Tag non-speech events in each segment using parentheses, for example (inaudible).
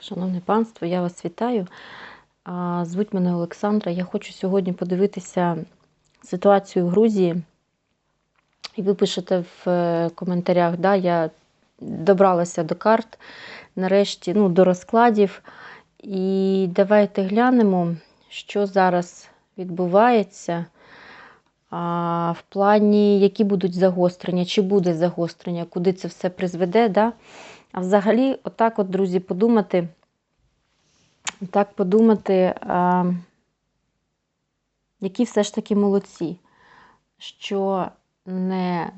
Шановне панство, я вас вітаю. Звуть мене Олександра. Я хочу сьогодні подивитися ситуацію в Грузії. І ви пишете в е, коментарях, да, я добралася до карт, нарешті, ну, до розкладів. І давайте глянемо, що зараз відбувається. А, в плані, які будуть загострення, чи буде загострення, куди це все призведе. Да? А взагалі, отак, от, друзі, подумати, так подумати, а, які все ж таки молодці, що не,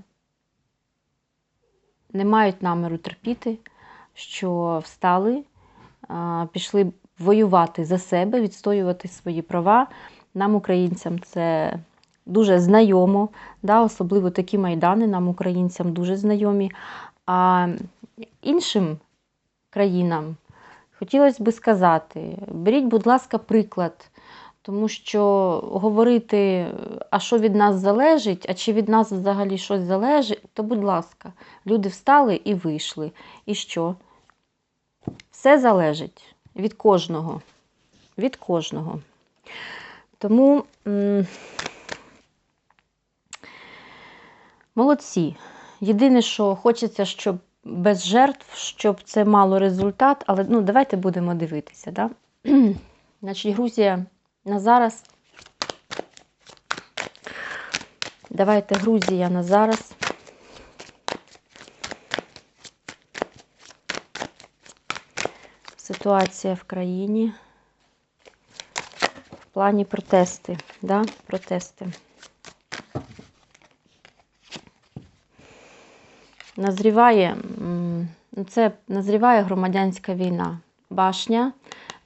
не мають наміру терпіти, що встали, а, пішли воювати за себе, відстоювати свої права. Нам, українцям, це дуже знайомо, да, особливо такі майдани нам, українцям, дуже знайомі. А іншим країнам хотілося би сказати: беріть, будь ласка, приклад, тому що говорити, а що від нас залежить, а чи від нас взагалі щось залежить, то, будь ласка, люди встали і вийшли. І що? Все залежить від кожного. Від кожного. Тому молодці. Єдине, що хочеться, щоб без жертв, щоб це мало результат, але ну, давайте будемо дивитися. Да? (clears throat) Значить, Грузія на зараз. Давайте Грузія на зараз. Ситуація в країні. В плані протести. Да? Протести. Назріває, це назріває громадянська війна. Башня,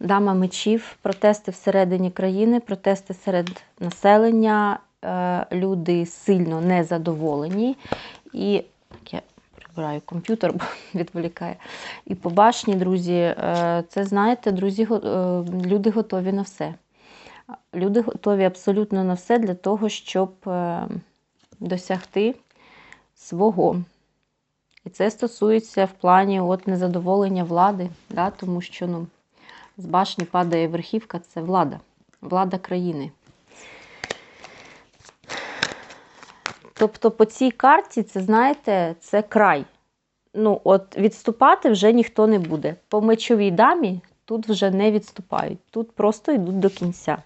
дама мечів, протести всередині країни, протести серед населення, е, люди сильно незадоволені. І я прибираю комп'ютер, бо (laughs) відволікає. І по башні, друзі, е, це знаєте, друзі, е, люди готові на все. Люди готові абсолютно на все для того, щоб досягти свого. І це стосується в плані от незадоволення влади, да, тому що ну, з башні падає верхівка це влада, влада країни. Тобто по цій карті, це, знаєте, це край. Ну, от Відступати вже ніхто не буде. По мечовій дамі тут вже не відступають, тут просто йдуть до кінця.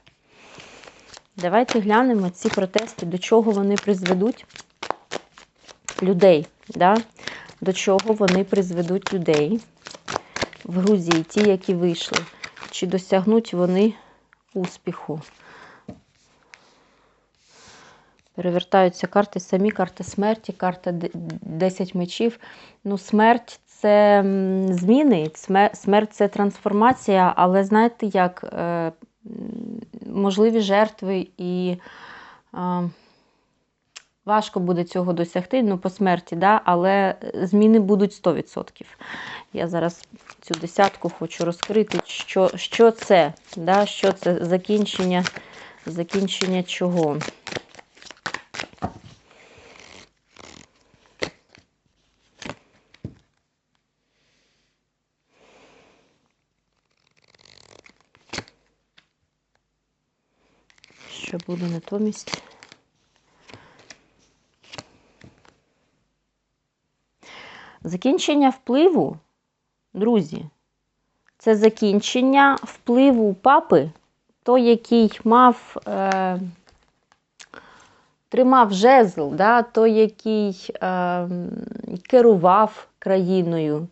Давайте глянемо ці протести, до чого вони призведуть людей. Да? До чого вони призведуть людей в Грузії, ті, які вийшли, чи досягнуть вони успіху. Перевертаються карти самі, карта смерті, карта 10 мечів. Ну, смерть це зміни, смерть це трансформація, але знаєте, як е, можливі жертви і. Важко буде цього досягти, ну, по смерті, да? але зміни будуть 100%. Я зараз цю десятку хочу розкрити, що що це, да? що це закінчення, закінчення чого. Що буде натомість? Закінчення впливу, друзі, це закінчення впливу папи, той, який мав, е, тримав жезл, да, той, який е, керував країною,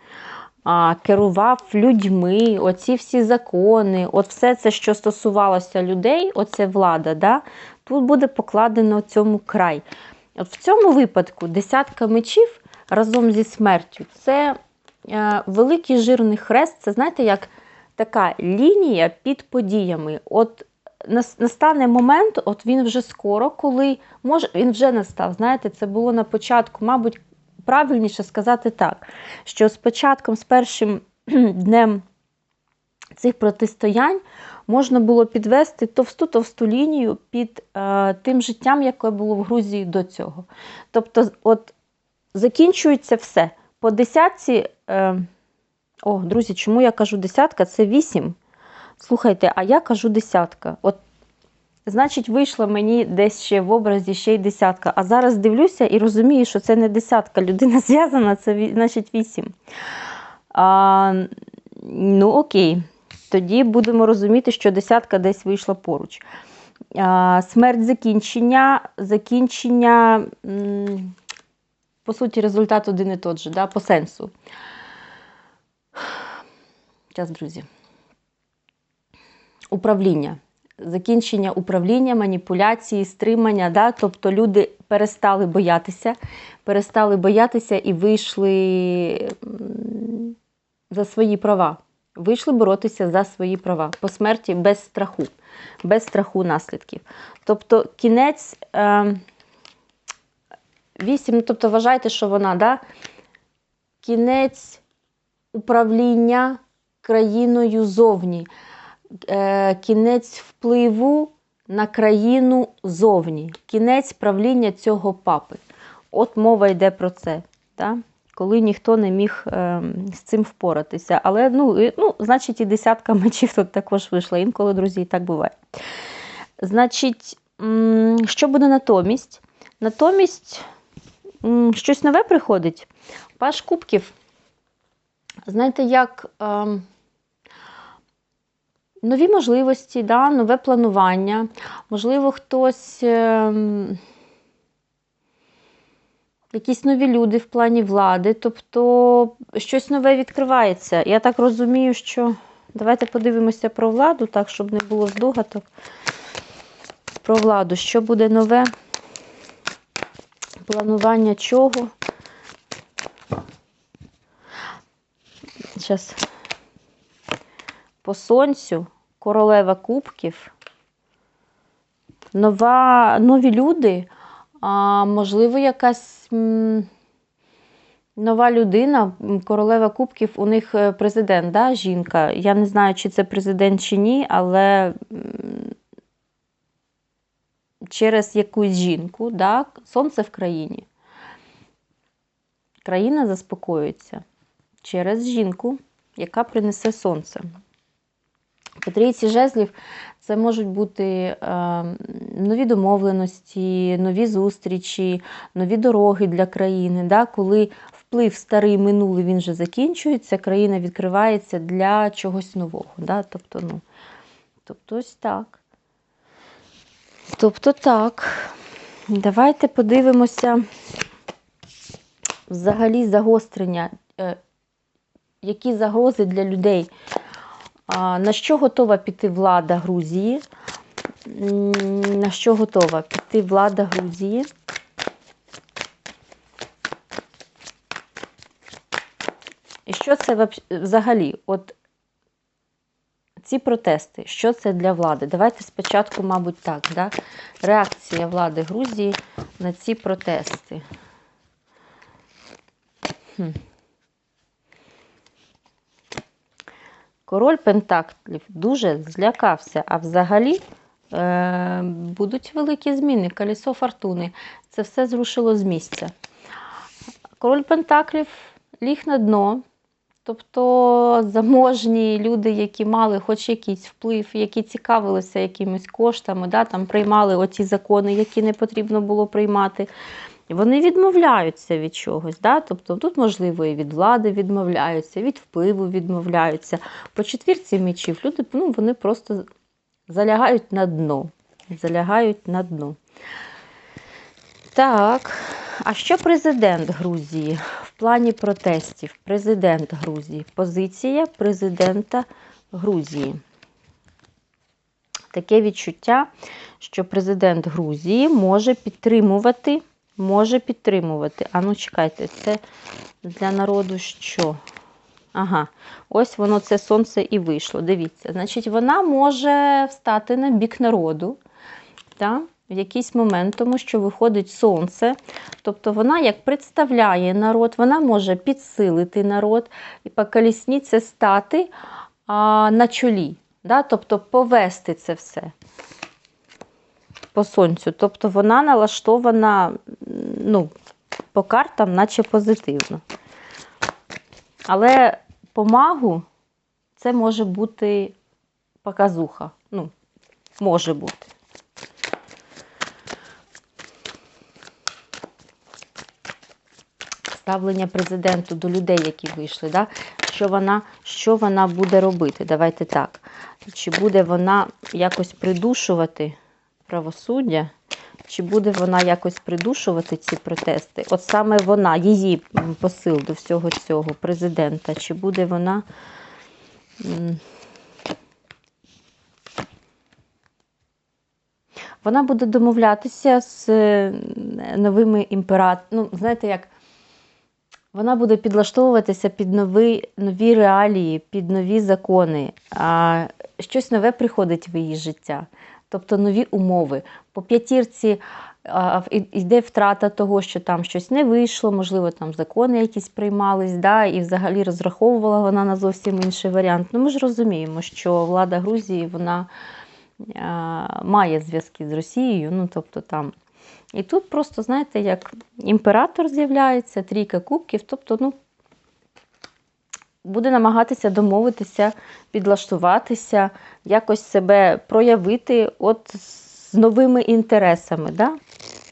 е, керував людьми, оці всі закони, от все це, що стосувалося людей, оце влада, да, тут буде покладено цьому край. От В цьому випадку десятка мечів разом зі смертю. Це е, великий жирний хрест, це знаєте, як така лінія під подіями. От Настане момент, от він вже скоро, коли може, він вже настав. Знаєте, це було на початку, мабуть, правильніше сказати так, що з початком, з першим (clears throat) днем цих протистоянь можна було підвести товсту-товсту лінію під е, тим життям, яке було в Грузії до цього. Тобто, от закінчується все. По десятці е, О, друзі, чому я кажу десятка? Це вісім. Слухайте, а я кажу десятка. От, значить, вийшла мені десь ще в образі ще й десятка. А зараз дивлюся і розумію, що це не десятка. Людина (laughs) зв'язана, це значить вісім. А, ну, окей. Тоді будемо розуміти, що десятка десь вийшла поруч. А, смерть закінчення. Закінчення, м, по суті, результат один і тот же, да, по сенсу. Час, друзі. Управління. Закінчення управління, маніпуляції, стримання. Да? Тобто люди перестали боятися, перестали боятися і вийшли за свої права. Вийшли боротися за свої права по смерті без страху, без страху наслідків. Тобто кінець е, 8, ну, тобто вважайте, що вона, да? кінець управління країною зовні, е, кінець впливу на країну зовні, кінець правління цього папи. От мова йде про це. Да? Коли ніхто не міг е, з цим впоратися. Але, ну, і- ну, значить, і десятка мечів тут також вийшла. Інколи, друзі, і так буває. Значить, що буде натомість? Натомість щось нове приходить. Паш кубків. Знаєте, як ем, нові можливості, да, нове планування. Можливо, хтось. ем, Якісь нові люди в плані влади, тобто щось нове відкривається. Я так розумію, що давайте подивимося про владу, так, щоб не було здогадок. Про владу. Що буде нове? Планування чого? Зараз. По сонцю, королева кубків, нова, нові люди, а, можливо, якась нова людина, королева кубків, у них е, президент, да, жінка. Я не знаю, чи це президент чи ні, але через якусь жінку, да, сонце в країні. Країна заспокоюється через жінку, яка принесе сонце. По трійці жезлів це можуть бути е, нові домовленості, нові зустрічі, нові дороги для країни. Да? Коли вплив старий минулий він вже закінчується, країна відкривається для чогось нового. Да? Тобто, ну, тобто ось так. Тобто так. Давайте подивимося взагалі загострення, е, які загрози для людей. На що готова піти влада Грузії? На що готова піти влада Грузії? І що це взагалі? От ці протести, що це для влади? Давайте спочатку, мабуть, так. Да? Реакція влади Грузії на ці протести. Хм. Король Пентаклів дуже злякався, а взагалі е, будуть великі зміни. Колесо фортуни. Це все зрушило з місця. Король Пентаклів ліг на дно. Тобто заможні люди, які мали хоч якийсь вплив, які цікавилися якимись коштами, да, там приймали оті закони, які не потрібно було приймати. Вони відмовляються від чогось. Да? Тобто тут, можливо, і від влади відмовляються, від впливу відмовляються. По четвірці мечів люди ну, вони просто залягають на дно. Залягають на дно. Так, а що президент Грузії плані протестів? Президент Грузії. Позиція президента Грузії. Таке відчуття, що президент Грузії може підтримувати, може підтримувати. А ну чекайте, це для народу що? Ага, ось воно це сонце і вийшло. Дивіться, значить, вона може встати на бік народу. Так? В якийсь момент, тому що виходить сонце. Тобто вона як представляє народ, вона може підсилити народ і по колісниці стати а, на чолі. Да? Тобто повести це все по сонцю. Тобто вона налаштована ну, по картам, наче позитивно. Але по магу це може бути показуха. Ну, може бути. Ставлення президенту до людей, які вийшли, да? що, вона, що вона буде робити? Давайте так. Чи буде вона якось придушувати правосуддя? Чи буде вона якось придушувати ці протести? От саме вона, її посил до всього цього президента, чи буде вона. Вона буде домовлятися з е, новими імператорами. Ну, знаєте, як вона буде підлаштовуватися під нові, нові реалії, під нові закони. А щось нове приходить в її життя, тобто нові умови. По п'ятірці йде втрата того, що там щось не вийшло, можливо, там закони якісь приймались, да, і взагалі розраховувала вона на зовсім інший варіант. Ну, ми ж розуміємо, що влада Грузії вона а, має зв'язки з Росією, ну тобто там. І тут просто, знаєте, як імператор з'являється, трійка кубків, тобто, ну, буде намагатися домовитися, підлаштуватися, якось себе проявити от з новими інтересами. Да?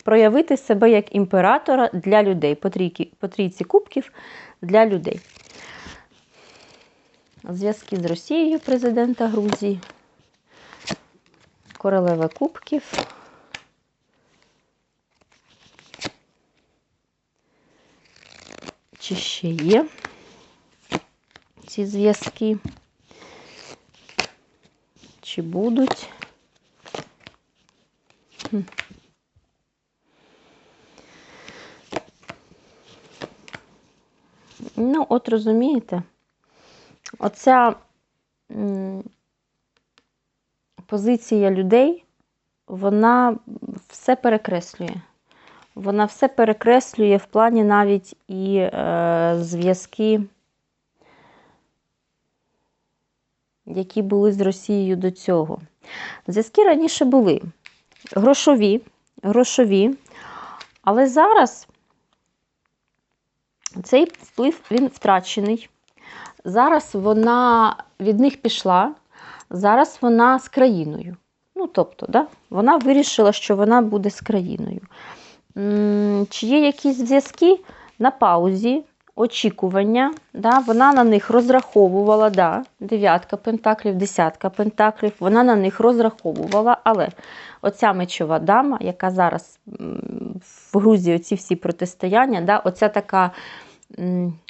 Проявити себе як імператора для людей, по, трійки, по трійці кубків для людей. Зв'язки з Росією президента Грузії. Королева кубків. Чи ще є ці зв'язки? Чи будуть? Ну, от розумієте, оця позиція людей, вона все перекреслює. Вона все перекреслює в плані навіть і е, зв'язки, які були з Росією до цього. Зв'язки раніше були грошові, грошові, але зараз цей вплив він втрачений. Зараз вона від них пішла, зараз вона з країною. Ну, тобто, да, вона вирішила, що вона буде з країною. Чи є якісь зв'язки на паузі, очікування, да, вона на них розраховувала, да, дев'ятка пентаклів, десятка пентаклів, вона на них розраховувала, але оця мечова дама, яка зараз в Грузії оці всі протистояння, да, оця така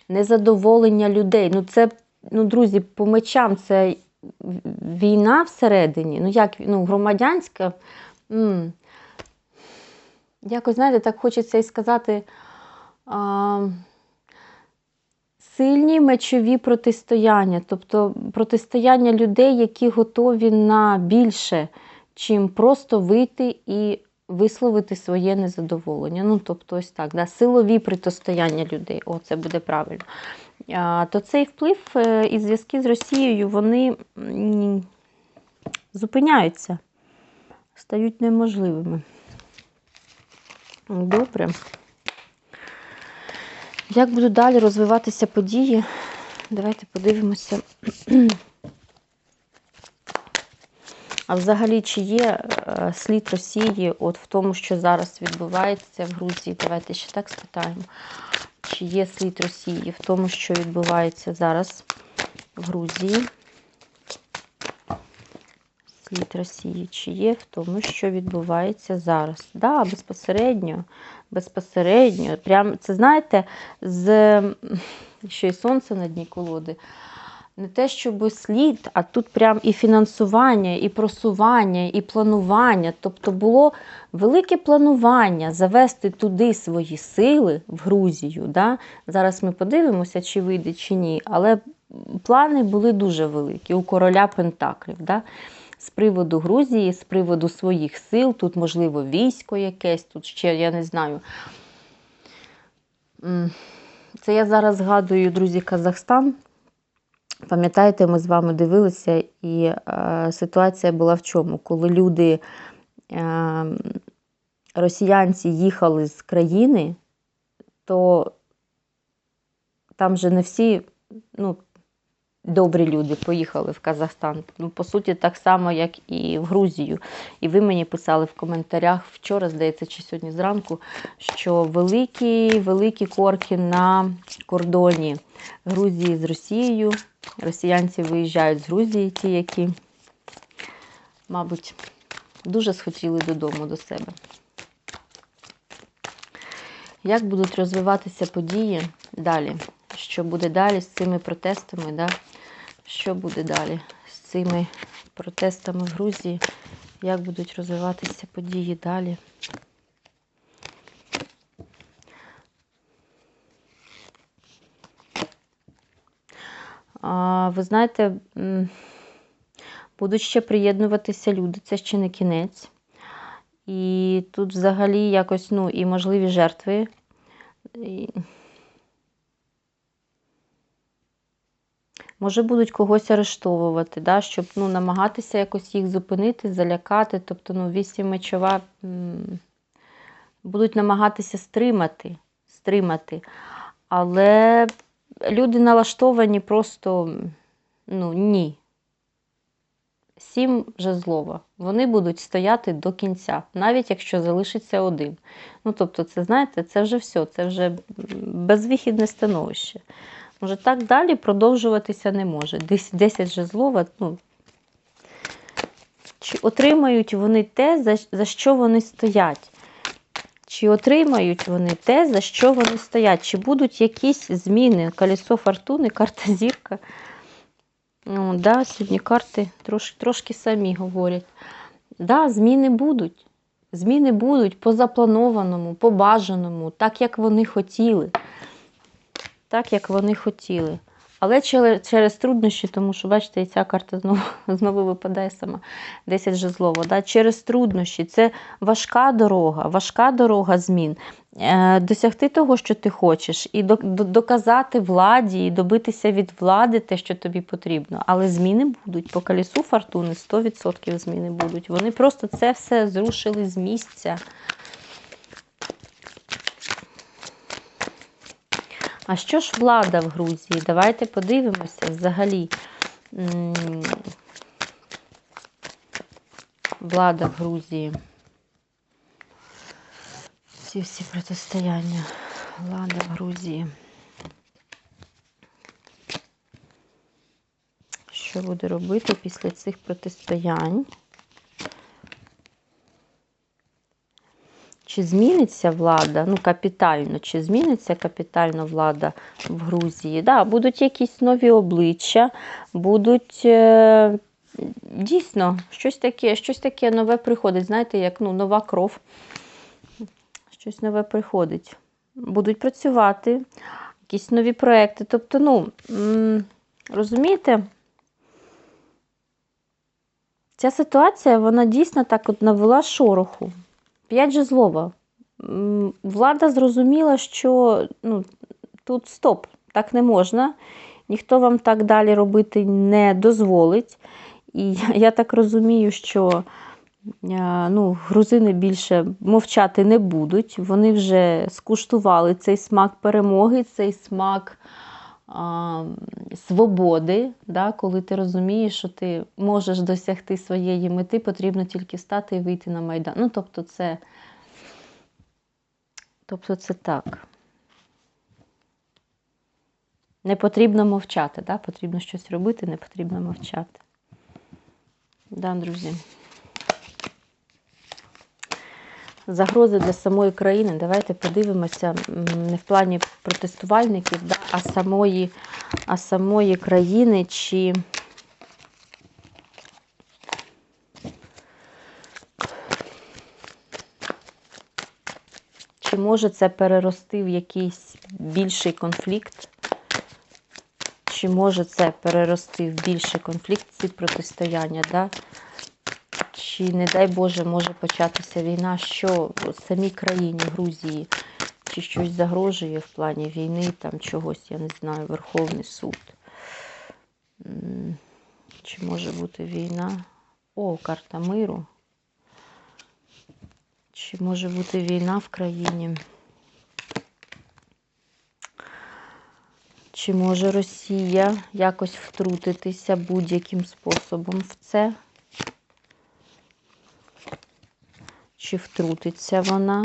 незадоволення людей. Ну, це, ну, друзі, по мечам це війна всередині, ну як ну, громадянська. Якось, знаєте, так хочеться і сказати. А, Сильні мечові протистояння, тобто протистояння людей, які готові на більше, чим просто вийти і висловити своє незадоволення. Ну, тобто, ось так, да, силові протистояння людей, о, це буде правильно. А, то цей вплив е, і зв'язки з Росією, вони зупиняються, стають неможливими. Добре. Як будуть далі розвиватися події? Давайте подивимося. А взагалі, чи є е, слід Росії от в тому, що зараз відбувається в Грузії? Давайте ще так спитаємо. Чи є слід Росії в тому, що відбувається зараз в Грузії? Слід Росії, чи є в тому, що відбувається зараз? Да, безпосередньо, безпосередньо. Прям, це знаєте, з ще й сонце на дні колоди. Не те, щоб слід, а тут прям і фінансування, і просування, і планування. Тобто було велике планування завести туди свої сили в Грузію. Да? Зараз ми подивимося, чи вийде, чи ні. Але плани були дуже великі у короля Пентаклів. Да? З приводу Грузії, з приводу своїх сил, тут, можливо, військо якесь, тут ще, я не знаю. Це я зараз згадую, друзі, Казахстан. Пам'ятаєте, ми з вами дивилися, і е, ситуація була в чому? Коли люди, е, росіянці, їхали з країни, то там же не всі, ну, добрі люди поїхали в Казахстан. Ну, по суті, так само, як і в Грузію. І ви мені писали в коментарях вчора, здається, чи сьогодні зранку, що великі, великі корки на кордоні Грузії з Росією. Росіянці виїжджають з Грузії, ті, які, мабуть, дуже схотіли додому до себе. Як будуть розвиватися події далі? Що буде далі з цими протестами? Да? Що буде далі з цими протестами в Грузії? Як будуть розвиватися події далі? А, ви знаєте, будуть ще приєднуватися люди, це ще не кінець. І тут взагалі якось, ну, і можливі жертви. Може, будуть когось арештовувати, да, щоб ну, намагатися якось їх зупинити, залякати. Тобто, ну, вісім мечова будуть намагатися стримати, стримати. Але люди налаштовані просто ну, ні. Сім жезлова. Вони будуть стояти до кінця, навіть якщо залишиться один. Ну, тобто, це, знаєте, це вже все, це вже безвихідне становище. Може, так далі продовжуватися не може. 10 жезлова, ну, чи отримають вони те, за, за що вони стоять? Чи отримають вони те, за що вони стоять? Чи будуть якісь зміни? Колесо фортуни, карта зірка. Ну, да, Сьогодні карти трошки, трошки самі говорять. Да, зміни будуть. Зміни будуть по запланованому, по бажаному, так, як вони хотіли. Так, як вони хотіли. Але через, труднощі, тому що, бачите, і ця карта знову (laughs) знову випадає сама 10 жезлово. Да? Через труднощі. Це важка дорога, важка дорога змін. Е, Досягти того, що ти хочеш, і до, до, доказати владі, і добитися від влади те, що тобі потрібно. Але зміни будуть. По колісу фортуни 100% зміни будуть. Вони просто це все зрушили з місця. А що ж влада в Грузії? Давайте подивимося взагалі. Влада в Грузії. Ці всі протистояння. Влада в Грузії. Що буде робити після цих протистоянь? Чи зміниться влада, ну, капітально, чи зміниться капітально влада в Грузії? Да, Будуть якісь нові обличчя, будуть е, дійсно щось таке щось таке нове приходить. Знаєте, як ну, нова кров. Щось нове приходить. Будуть працювати, якісь нові проекти. Тобто, ну, розумієте, ця ситуація, вона дійсно так от навела шороху. П'ять жезлова. Влада зрозуміла, що ну, тут стоп, так не можна. Ніхто вам так далі робити не дозволить. І я так розумію, що ну, грузини більше мовчати не будуть. Вони вже скуштували цей смак перемоги, цей смак свободи. Да? Коли ти розумієш, що ти можеш досягти своєї мети, потрібно тільки стати і вийти на майдан. Ну, тобто, це, тобто це так. Не потрібно мовчати, да? потрібно щось робити, не потрібно мовчати. Да, друзі. Загрози для самої країни. Давайте подивимося не в плані протестувальників, а самої, а самої країни, чи чи може це перерости в якийсь більший конфлікт? Чи може це перерости в більший конфлікт, ці протистояння? Да? Чи, не дай Боже, може початися війна, що в самій країні Грузії, чи щось загрожує в плані війни, там чогось, я не знаю, Верховний суд. Чи може бути війна? О, карта миру. Чи може бути війна в країні? Чи може Росія якось втрутитися будь-яким способом в це? Чи втрутиться вона?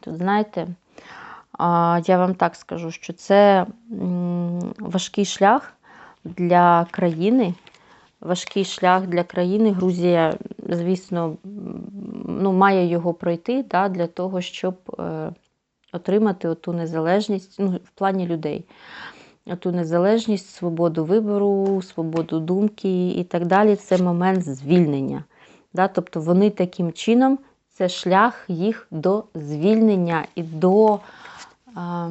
Тут, знаєте, я вам так скажу, що це важкий шлях для країни. Важкий шлях для країни. Грузія, звісно, ну, має його пройти да, для того, щоб е, отримати ту незалежність ну, в плані людей. Ту незалежність, свободу вибору, свободу думки і так далі. Це момент звільнення. Да? Тобто вони таким чином, це шлях їх до звільнення і до а,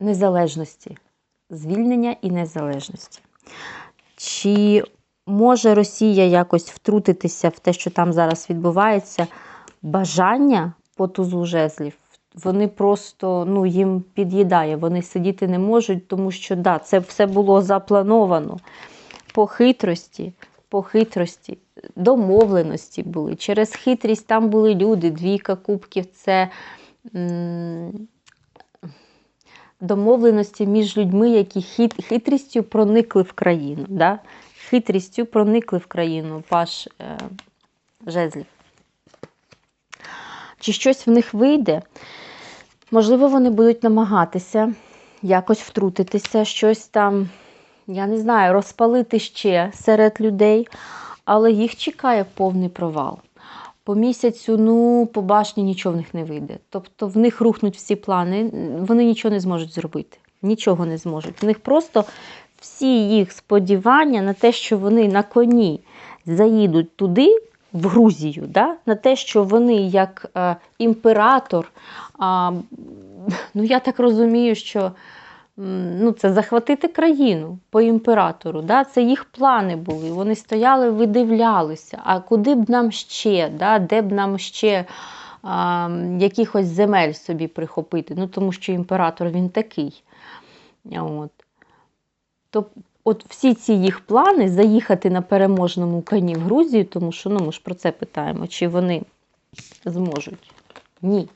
незалежності. Звільнення і незалежності. Чи може Росія якось втрутитися в те, що там зараз відбувається? Бажання по тузу жезлів, вони просто ну, їм під'їдає, вони сидіти не можуть, тому що да, це все було заплановано по хитрості, по хитрості, домовленості були. Через хитрість там були люди, двійка кубків це м, домовленості між людьми, які хит, хитрістю проникли в країну. Да? Хитрістю проникли в країну паш е, жезлів. Чи щось в них вийде? Можливо, вони будуть намагатися якось втрутитися, щось там, я не знаю, розпалити ще серед людей, але їх чекає повний провал. По місяцю, ну, по башні нічого в них не вийде. Тобто в них рухнуть всі плани, вони нічого не зможуть зробити. Нічого не зможуть. В них просто всі їх сподівання на те, що вони на коні заїдуть туди, в Грузію, да? на те, що вони як е, імператор, а, ну я так розумію, що ну, це захватити країну по імператору. Да? Це їх плани були. Вони стояли, видивлялися, а куди б нам ще, да? де б нам ще якихось земель собі прихопити. Ну, Тому що імператор він такий. От. То От всі ці їх плани заїхати на переможному коні в Грузію, тому що ну, ми ж про це питаємо, чи вони зможуть? Ні.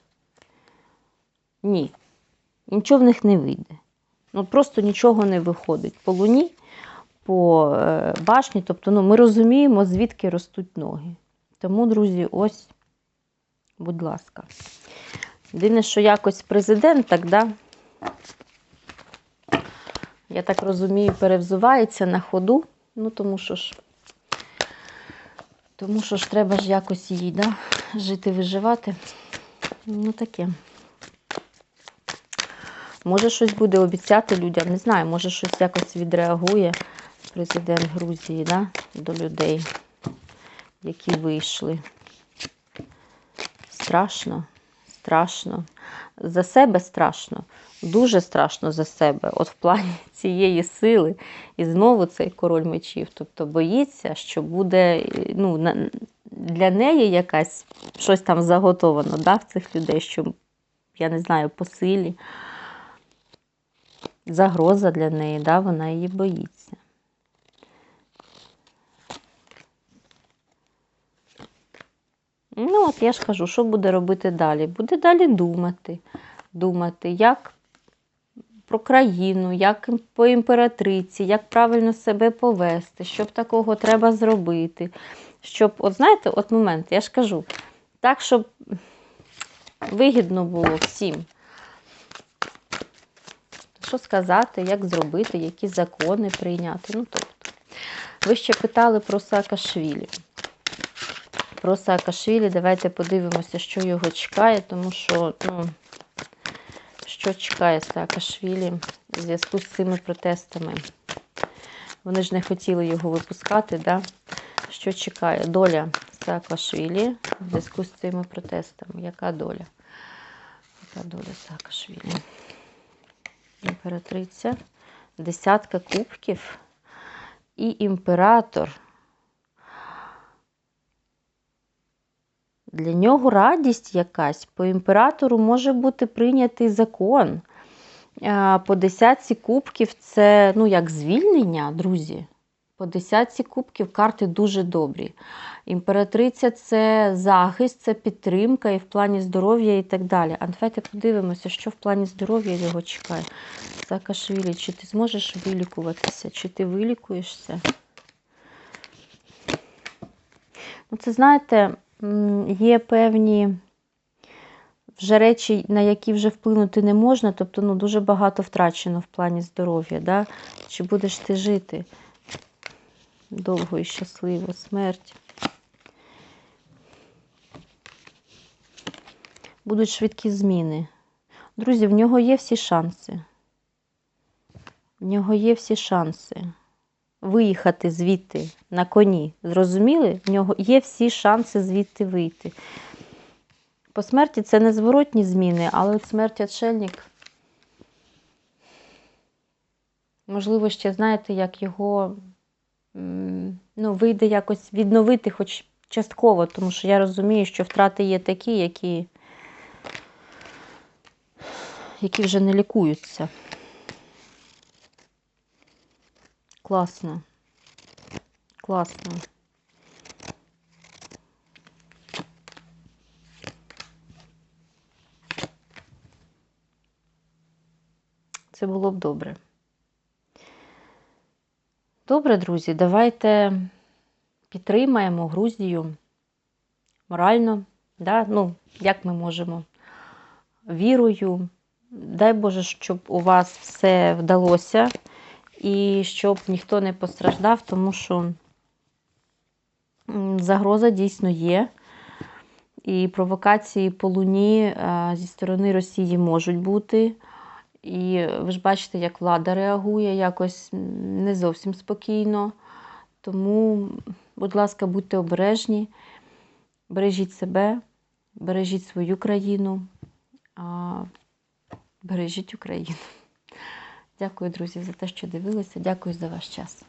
Ні. Нічого в них не вийде. Ну, Просто нічого не виходить по луні, по е, башні. Тобто ну, ми розуміємо, звідки ростуть ноги. Тому, друзі, ось, будь ласка. Єдине, що якось президент так, да, я так розумію, перевзувається на ходу. Ну, тому що ж, тому що ж треба ж якось їй, да, жити, виживати. Ну, таке. Може, щось буде обіцяти людям, не знаю, може щось якось відреагує президент Грузії да, до людей, які вийшли. Страшно, страшно. За себе страшно, дуже страшно за себе. От в плані (laughs) цієї сили. І знову цей король мечів. Тобто боїться, що буде ну, для неї якась щось там заготовано да, в цих людей, що, я не знаю, по силі загроза для неї, да, вона її боїться. Ну, от я ж кажу, що буде робити далі? Буде далі думати, думати, як про країну, як по імператриці, як правильно себе повести, що б такого треба зробити. Щоб, от знаєте, от момент, я ж кажу, так, щоб вигідно було всім що сказати, як зробити, які закони прийняти. Ну, тобто, ви ще питали про Саакашвілі. Про Саакашвілі, давайте подивимося, що його чекає, тому що, ну, що чекає Саакашвілі в зв'язку з цими протестами. Вони ж не хотіли його випускати, да? Що чекає? Доля Саакашвілі в зв'язку з цими протестами. Яка доля? Яка доля Саакашвілі? імператриця, десятка кубків і імператор. Для нього радість якась. По імператору може бути прийнятий закон. По десятці кубків це ну, як звільнення, друзі. По десятці кубків карти дуже добрі. Імператриця це захист, це підтримка і в плані здоров'я і так далі. А давайте подивимося, що в плані здоров'я його чекає. Саакашвілі, чи ти зможеш вилікуватися, чи ти вилікуєшся? Ну, це, знаєте, є певні вже речі, на які вже вплинути не можна, тобто ну, дуже багато втрачено в плані здоров'я. Да? Чи будеш ти жити довго і щасливо, смерть? Будуть швидкі зміни. Друзі, в нього є всі шанси. В нього є всі шанси виїхати звідти на коні. Зрозуміли? В нього є всі шанси звідти вийти. По смерті це не зворотні зміни, але от смерть отшельник, можливо, ще знаєте, як його ну, вийде якось відновити, хоч частково, тому що я розумію, що втрати є такі, які, які вже не лікуються. Класно. Класно. Це було б добре. Добре, друзі, давайте підтримаємо Грузію морально, да? ну, як ми можемо, вірою. Дай Боже, щоб у вас все вдалося і щоб ніхто не постраждав, тому що загроза дійсно є. І провокації по луні е, зі сторони Росії можуть бути. І ви ж бачите, як влада реагує якось не зовсім спокійно. Тому, будь ласка, будьте обережні, бережіть себе, бережіть свою країну, бережіть Україну. Дякую, друзі, за те, що дивилися. Дякую за ваш час.